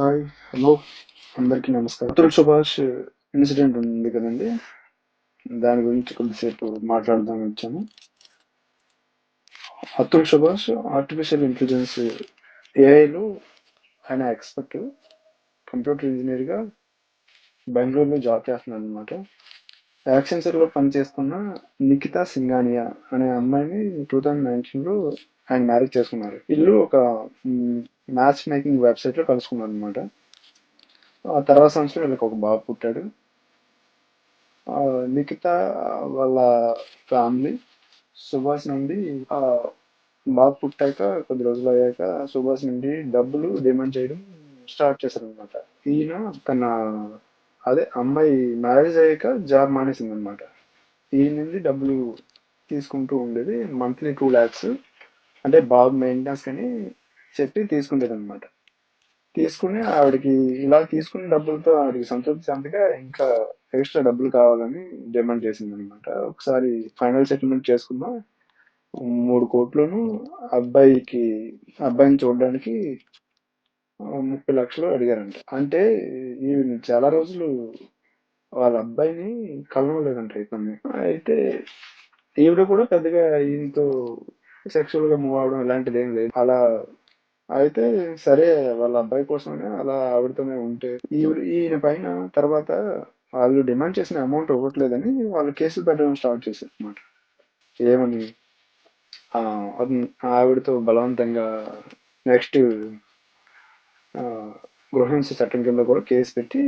Hi hello అందరికీ నమస్కారం. Atul Subhash incident ఉంది కదండి. దాని గురించి కొద్దిసేపు మాట్లాడదాం వచ్చాము. అతుల్ సుభాష్ ఆర్టిఫిషియల్ ఇంటెలిజెన్స్ ఏఐలో ఆయన ఎక్స్పర్ట్ కంప్యూటర్ ఇంజనీర్గా బెంగళూరులో జాబ్ చేస్తున్నాడు అనమాట యాక్సెన్సర్లో పనిచేస్తున్న నిఖితా సింగానియా అనే అమ్మాయిని టూ థౌజండ్ నైన్టీన్లో ఆయన మ్యారేజ్ చేసుకున్నారు. వీళ్ళు ఒక మ్యాచ్ మేకింగ్ వెబ్సైట్లో కలుసుకున్నారు అనమాట ఆ తర్వాత సంవత్సరం వీళ్ళకి ఒక బాబు పుట్టాడు. మిగతా నిఖితా వాళ్ళ ఫ్యామిలీ సుభాష్ నుండి బాబు పుట్టాక కొద్ది రోజులు అయ్యాక సుభాష్ నుండి డబ్బులు డిమాండ్ చేయడం స్టార్ట్ చేశారు అనమాట ఈయన తన అదే అమ్మాయి మ్యారేజ్ అయ్యాక జాబ్ మానేసింది అనమాట ఈయన నుండి డబ్బులు తీసుకుంటూ ఉండేది మంత్లీ టూ ల్యాక్స్. అంటే బాబు మెయింటెనెన్స్ కానీ చెప్పి తీసుకుండేది అనమాట తీసుకుని ఆవిడకి ఇలా తీసుకున్న డబ్బులతో ఆవిడకి సంతృప్తి చెందగా ఇంకా ఎక్స్ట్రా డబ్బులు కావాలని డిమాండ్ చేసింది అనమాట ఒకసారి ఫైనల్ సెటిల్మెంట్ చేసుకుందాం. మూడు కోట్లను అబ్బాయికి అబ్బాయిని చూడడానికి ముప్పై లక్షలు అడిగారంట. అంటే ఈవిడ చాలా రోజులు వాళ్ళ అబ్బాయిని కలవలేదంట ఇతన్ని. అయితే ఈవిడ కూడా పెద్దగా ఈయనతో సెక్షువల్గా మూవ్ అవడం ఇలాంటిది ఏం లేదు. అలా అయితే సరే వాళ్ళ అబ్బాయి కోసమే అలా ఆవిడతోనే ఉంటే ఈవిడ ఈయన పైన తర్వాత వాళ్ళు డిమాండ్ చేసిన అమౌంట్ ఇవ్వట్లేదని వాళ్ళు కేసులు పెట్టడం స్టార్ట్ చేశారు అనమాట ఏమని ఆవిడతో బలవంతంగా నెక్స్ట్ గృహహింస చట్టం కింద కూడా కేసు పెట్టి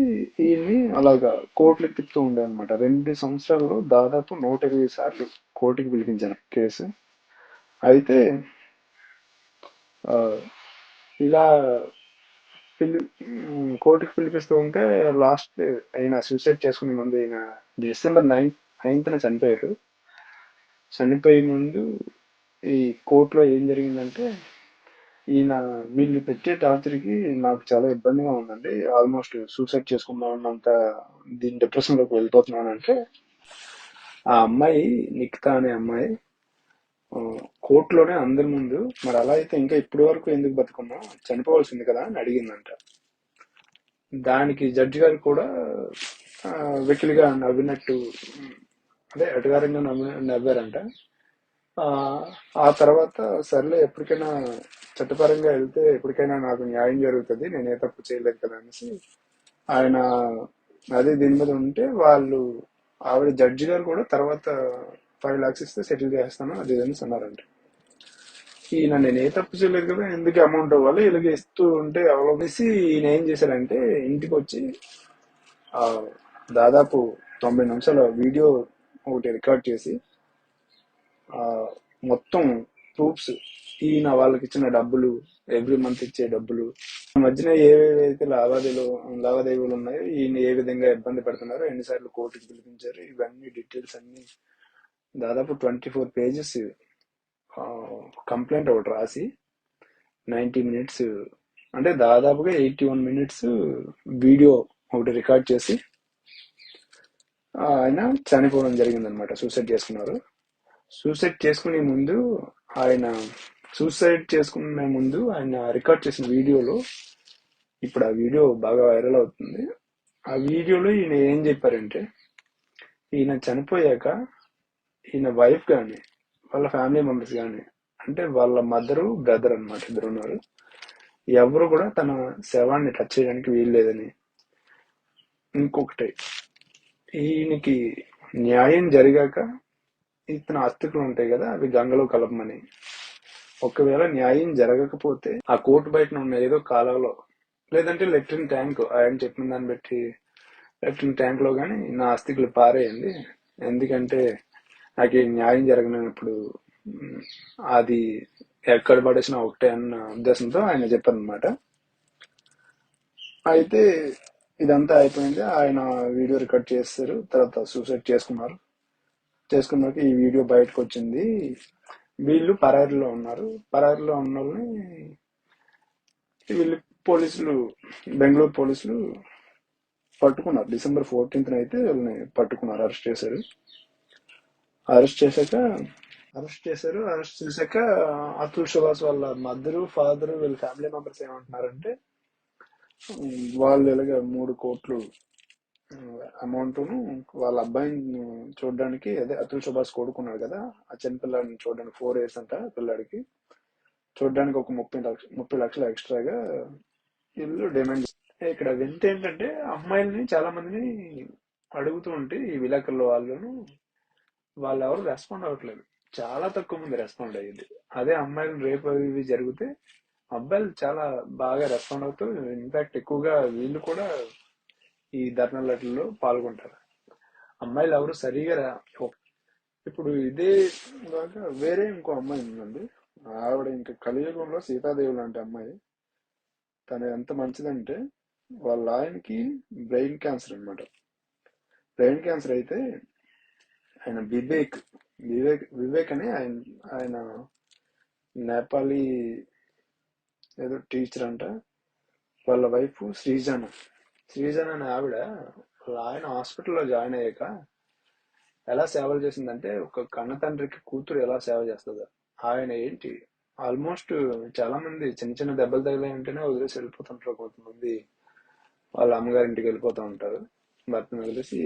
ఈయన్ని అలాగా కోర్టులకు తిప్పుతూ ఉండే అనమాట రెండు సంవత్సరాల్లో దాదాపు నూట ఇరవై సార్లు కోర్టుకి పిలిపించాను కేసు. అయితే ఆ, ఇలా పిలి కోర్టుకి పిలిపిస్తూ ఉంటే లాస్ట్ ఆయన సూసైడ్ చేసుకునే ముందు ఆయన డిసెంబర్ నైన్త్ నైన్త్న చనిపోయారు చనిపోయే ముందు ఈ కోర్టులో ఏం జరిగిందంటే ఈయన వీళ్ళు పెట్టే టార్చర్కి నాకు చాలా ఇబ్బందిగా ఉందండి. ఆల్మోస్ట్ సూసైడ్ చేసుకుందాం అంత దీని డిప్రెషన్లోకి వెళ్ళిపోతున్నాను అంటే ఆ అమ్మాయి నిఖితా అనే అమ్మాయి కోర్టులోనే అందరి ముందు. మరి అలా అయితే ఇంకా ఇప్పటి వరకు ఎందుకు బతుకమ్మా చనిపోవాల్సింది కదా అని అడిగిందంట. దానికి జడ్జి గారు కూడా వెకిలిగా నవ్వినట్టు అదే అటుగారంగా నవ్వి నవ్వారంట. ఆ ఆ తర్వాత సర్లే ఎప్పటికైనా చట్టపరంగా వెళ్తే ఎప్పటికైనా నాకు న్యాయం జరుగుతుంది నేను ఏ తప్పు చేయలేదు కదా అనేసి ఆయన అదే దీని మీద ఉంటే వాళ్ళు ఆవిడ జడ్జి గారు కూడా తర్వాత ఫైవ్ లాక్స్ ఇస్తే సెటిల్ చేస్తాను అది అని అన్నారంట. ఈయన నేను ఏ తప్పు చేయలేదు కదా ఎందుకు అమౌంట్ అవ్వాలి ఇలాగ ఇస్తూ ఉంటే అవలంబిసి ఈయన ఏం చేశారంటే ఇంటికి వచ్చి దాదాపు తొంభై నిమిషాల వీడియో ఒకటి రికార్డ్ చేసి మొత్తం ప్రూఫ్స్ ఈయన వాళ్ళకి ఇచ్చిన డబ్బులు ఎవ్రీ మంత్ ఇచ్చే డబ్బులు ఈ మధ్యన ఏవేవైతే లావాదేవీలు లావాదేవీలు ఉన్నాయో ఈయన ఏ విధంగా ఇబ్బంది పెడుతున్నారో ఎన్నిసార్లు కోర్టుకి పిలిపించారు ఇవన్నీ డీటెయిల్స్ అన్ని దాదాపు ట్వంటీ ఫోర్ పేజెస్ కంప్లైంట్ ఒకటి రాసి నైంటీ మినిట్స్ అంటే దాదాపుగా ఎయిటీ వన్ మినిట్స్ వీడియో ఒకటి రికార్డ్ చేసి ఆయన చనిపోవడం జరిగిందనమాట సూసైడ్ చేసుకున్నారు. సూసైడ్ చేసుకునే ముందు ఆయన సూసైడ్ చేసుకునే ముందు ఆయన రికార్డ్ చేసిన వీడియోలో ఇప్పుడు ఆ వీడియో బాగా వైరల్ అవుతుంది. ఆ వీడియోలో ఈయన ఏం చెప్పారంటే ఈయన చనిపోయాక ఈయన వైఫ్ కానీ వాళ్ళ ఫ్యామిలీ మెంబర్స్ కానీ అంటే వాళ్ళ మదరు బ్రదర్ అన్నమాట ఇద్దరు ఉన్నారు. ఎవరు కూడా తన శవాన్ని టచ్ చేయడానికి వీల్లేదని ఇంకొకటి ఈయనకి న్యాయం జరిగాక ఇతను ఆస్తికులు ఉంటాయి కదా అవి గంగలో కలపమని. ఒకవేళ న్యాయం జరగకపోతే ఆ కోర్టు బయట ఉన్న ఏదో కాలంలో లేదంటే లెట్రిన్ ట్యాంక్ ఆయన చెప్పిన దాన్ని బట్టి లెట్రిన్ ట్యాంక్లో కానీ నా ఆస్తికులు పారేయండి. ఎందుకంటే నాకు ఈ న్యాయం జరగనప్పుడు అది ఎక్కడ పడేసినా ఒకటే అన్న ఉద్దేశంతో ఆయన చెప్పారనమాట అయితే ఇదంతా అయిపోయింది. ఆయన వీడియో రికార్డ్ చేస్తారు. తర్వాత సూసైడ్ చేసుకున్నారు. చేసుకున్నాక ఈ వీడియో బయటకు వచ్చింది. వీళ్ళు పరారిలో ఉన్నారు. పరారిలో ఉన్న వాళ్ళని వీళ్ళు పోలీసులు బెంగళూరు పోలీసులు పట్టుకున్నారు. డిసెంబర్ ఫోర్టీన్త్ అయితే వీళ్ళని పట్టుకున్నారు అరెస్ట్ చేశారు. అరెస్ట్ చేశాక అరెస్ట్ చేశారు. అరెస్ట్ చేశాక అతుల్ సుభాష్ వాళ్ళ మదరు ఫాదర్ వీళ్ళ ఫ్యామిలీ మెంబర్స్ ఏమంటున్నారంటే వాళ్ళు ఇలాగ మూడు కోట్లు అమౌంట్ను వాళ్ళ అబ్బాయిని చూడడానికి అదే అతుల్ సుభాష్ కొడుకున్నాడు కదా ఆ చిన్నపిల్లాడిని చూడడానికి ఫోర్ ఇయర్స్ అంట పిల్లాడికి. చూడడానికి ఒక ముప్పై లక్ష ముప్పై లక్షలు ఎక్స్ట్రాగా వీళ్ళు డిమాండ్ ఇక్కడ వింత ఏంటంటే అమ్మాయిల్ని చాలా మందిని అడుగుతూ ఉంటే ఈ విలేకరుల వాళ్ళను వాళ్ళు ఎవరు రెస్పాండ్ అవ్వట్లేదు. చాలా తక్కువ మంది రెస్పాండ్ అయ్యింది. అదే అమ్మాయిలు రేపు అవి ఇవి జరిగితే అబ్బాయిలు చాలా బాగా రెస్పాండ్ అవుతూ ఇన్ఫాక్ట్ ఎక్కువగా వీళ్ళు కూడా ఈ ధర్నాలలో పాల్గొంటారు. అమ్మాయిలు ఎవరు సరిగా రా- ఇప్పుడు ఇదే కాక వేరే ఇంకో అమ్మాయి ఉందండి. ఆవిడ ఇంకా కలియుగంలో సీతాదేవి లాంటి అమ్మాయి. తను ఎంత మంచిదంటే వాళ్ళ ఆయనకి బ్రెయిన్ క్యాన్సర్ అన్నమాట. బ్రెయిన్ క్యాన్సర్ అయితే ఆయన వివేక్ వివేక్ వివేక్ అని ఆయన ఆయన నేపాలీ ఏదో టీచర్ అంట. వాళ్ళ వైఫ్ శ్రీజన. శ్రీజన అనే ఆవిడ వాళ్ళ ఆయన హాస్పిటల్లో జాయిన్ అయ్యాక ఎలా సేవలు చేసిందంటే ఒక కన్న తండ్రికి కూతురు ఎలా సేవ చేస్తుందో. ఆయన ఏంటి? ఆల్మోస్ట్ చాలా మంది చిన్న చిన్న దెబ్బలు తగిలాయంటేనే వదిలేసి వెళ్ళిపోతుంటారు కొంతమంది. వాళ్ళ అమ్మగారి ఇంటికి వెళ్ళిపోతూ ఉంటారు. భర్తను వదిలేసి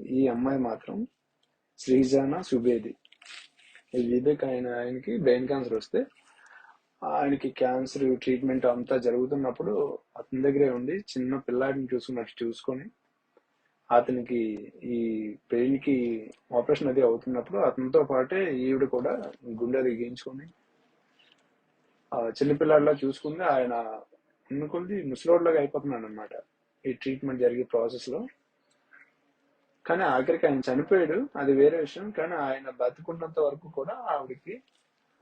ఈ అమ్మాయి మాత్రం శ్రీజాన సుబేది. ఈ వివేక్ ఆయన ఆయనకి బ్రెయిన్ క్యాన్సర్ వస్తే ఆయనకి క్యాన్సర్ ట్రీట్మెంట్ అంతా జరుగుతున్నప్పుడు అతని దగ్గరే ఉండి చిన్న పిల్లాడిని చూసుకున్నట్టు చూసుకొని అతనికి ఈ పెయిన్కి ఆపరేషన్ అది అవుతున్నప్పుడు అతనితో పాటే ఈవిడ కూడా గుండె అది చిన్నపిల్లాడిలా ఆ చూసుకుంది. ఆయన అనుకుంది ముసలోడ్లాగా అయిపోతున్నాడు అనమాట ఈ ట్రీట్మెంట్ జరిగే ప్రాసెస్లో కానీ ఆఖరికి ఆయన చనిపోయాడు. అది వేరే విషయం. కానీ ఆయన బతుకున్నంత వరకు కూడా ఆవిడకి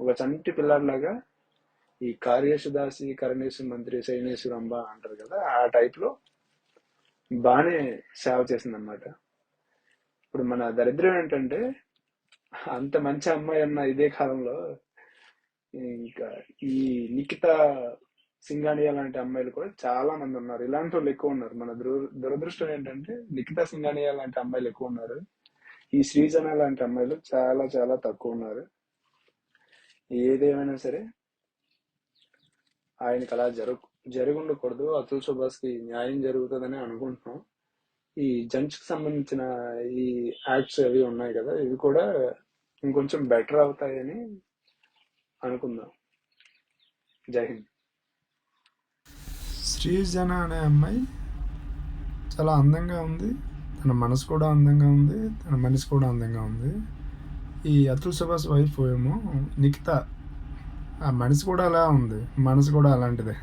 ఒక చంటి పిల్లాడిలాగా ఈ కార్యేశుదాసి కరణేశు మంత్రి సైనేశ్వర అంబ అంటారు కదా ఆ టైప్లో బాగానే సేవ చేసిందన్నమాట. ఇప్పుడు మన దరిద్రం ఏంటంటే అంత మంచి అమ్మాయి అన్న ఇదే కాలంలో ఇంకా ఈ నిఖిత సింగానియా లాంటి అమ్మాయిలు కూడా చాలా మంది ఉన్నారు. ఇలాంటి వాళ్ళు ఎక్కువ ఉన్నారు. మన దురదృష్టం ఏంటంటే నిఖిత సింగానియా లాంటి అమ్మాయిలు ఎక్కువ ఉన్నారు. ఈ శ్రీజన లాంటి అమ్మాయిలు చాలా చాలా తక్కువ ఉన్నారు. ఏదేమైనా సరే ఆయనకి అలా జరుగు జరిగి ఉండకూడదు అతుల్ సుభాష్కి న్యాయం జరుగుతుందని అనుకుంటున్నాం. ఈ జంక్స్కి సంబంధించిన ఈ యాక్ట్స్ అవి ఉన్నాయి కదా ఇవి కూడా ఇంకొంచెం బెటర్ అవుతాయని అనుకుందాం. జై హింద్. శ్రీజన అనే అమ్మాయి చాలా అందంగా ఉంది. తన మనసు కూడా అందంగా ఉంది. తన మనిషి కూడా అందంగా ఉంది. ఈ అతుల్ సుభాష్ వైఫ్ ఏమో నిఖిత. ఆ మనిషి కూడా అలా ఉంది. మనసు కూడా అలాంటిదే.